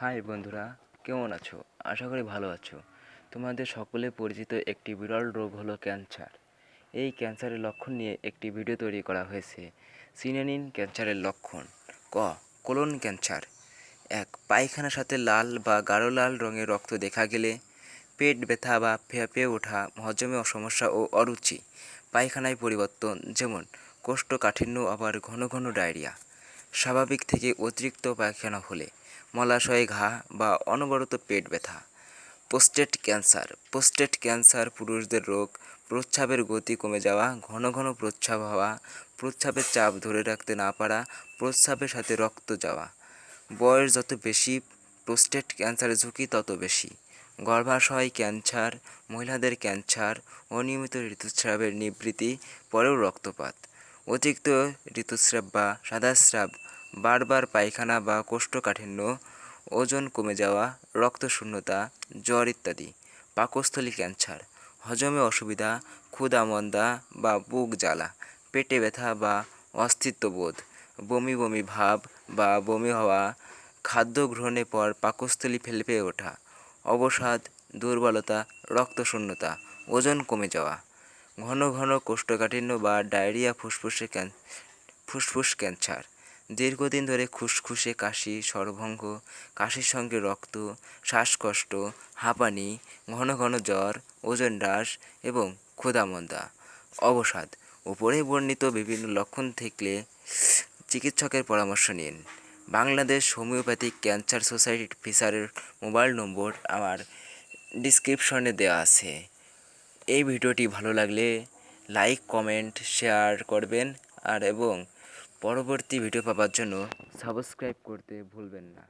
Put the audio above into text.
High বন্ধুরা, কেমন আছো? আশা করি ভালো আছো। তোমাদের সকলে পরিচিত একটি বিরল রোগ হলো ক্যান্সার। এই ক্যান্সারের লক্ষণ নিয়ে একটি ভিডিও তৈরি করা হয়েছে। চিনে নিন ক্যান্সারের লক্ষণ। ক, কোলন ক্যান্সার। এক, পায়খানার সাথে লাল বা গাঢ় লাল রঙের রক্ত দেখা গেলে পেট ব্যথা বা ফেঁপে ওঠা, হজমে সমস্যা ও অরুচি, পায়খানায় পরিবর্তন, যেমন কোষ্ঠকাঠিন্য আবার ঘন ঘন ডায়রিয়া। স্বাভাবিক থেকে অতিরিক্ত পায়খানা হলে মলাশয়ে ঘা বা অনবরত পেট ব্যথা, প্রোস্টেট ক্যান্সার। প্রোস্টেট ক্যান্সার পুরুষদের রোগ, প্রস্রাবের গতি কমে যাওয়া, ঘন ঘন প্রস্রাব হওয়া, প্রস্রাবের চাপ ধরে রাখতে না পারা, প্রস্রাবের সাথে রক্ত যাওয়া। বয়স যত বেশি, প্রোস্টেট ক্যান্সারের ঝুঁকি তত বেশি। গর্ভাশয় ক্যান্সার, মহিলাদের ক্যান্সার, অনিয়মিত ঋতুস্রাবের নিবৃত্তি, পরেও রক্তপাত। অতিরিক্ত ঋতুস্রাব বা সাদাস্রাব, বারবার পায়খানা বা কোষ্ঠকাঠিন্য, ওজন কমে যাওয়া, রক্তশূন্যতা, জ্বর ইত্যাদি। পাকস্থলী ক্যান্সার, হজমে অসুবিধা, ক্ষুধা বা বুক জ্বালা, পেটে ব্যথা বা অস্তিত্ববোধ, বমি বমি ভাব বা বমি হওয়া, খাদ্য গ্রহণের পর পাকস্থলী ফেলপে ওঠা, অবসাদ, দুর্বলতা, রক্তশূন্যতা, ওজন কমে যাওয়া। ঘন ঘন কোষ্ঠকাঠিন্য বা ডায়রিয়া, ফুসফুসে ক্যান ফুসফুস ক্যান্সার। দীর্ঘদিন ধরে খুসখুসে কাশি স্বরভঙ্গ কাশির সঙ্গে রক্ত, শ্বাসকষ্ট, হাঁপানি, ঘন ঘন জ্বর, ওজন হ্রাস এবং ক্ষুধামন্দা। অবসাদ উপরে বর্ণিত বিভিন্ন লক্ষণ থাকলে চিকিৎসকের পরামর্শ নিন। বাংলাদেশ হোমিওপ্যাথিক ক্যান্সার সোসাইটির ফিসারের মোবাইল নম্বর আমার ডিসক্রিপশনে দেওয়া আছে। এই ভিডিওটি ভালো লাগলে লাইক, কমেন্ট, শেয়ার করবেন আর এবং পরবর্তী ভিডিও পাওয়ার জন্য সাবস্ক্রাইব করতে ভুলবেন না।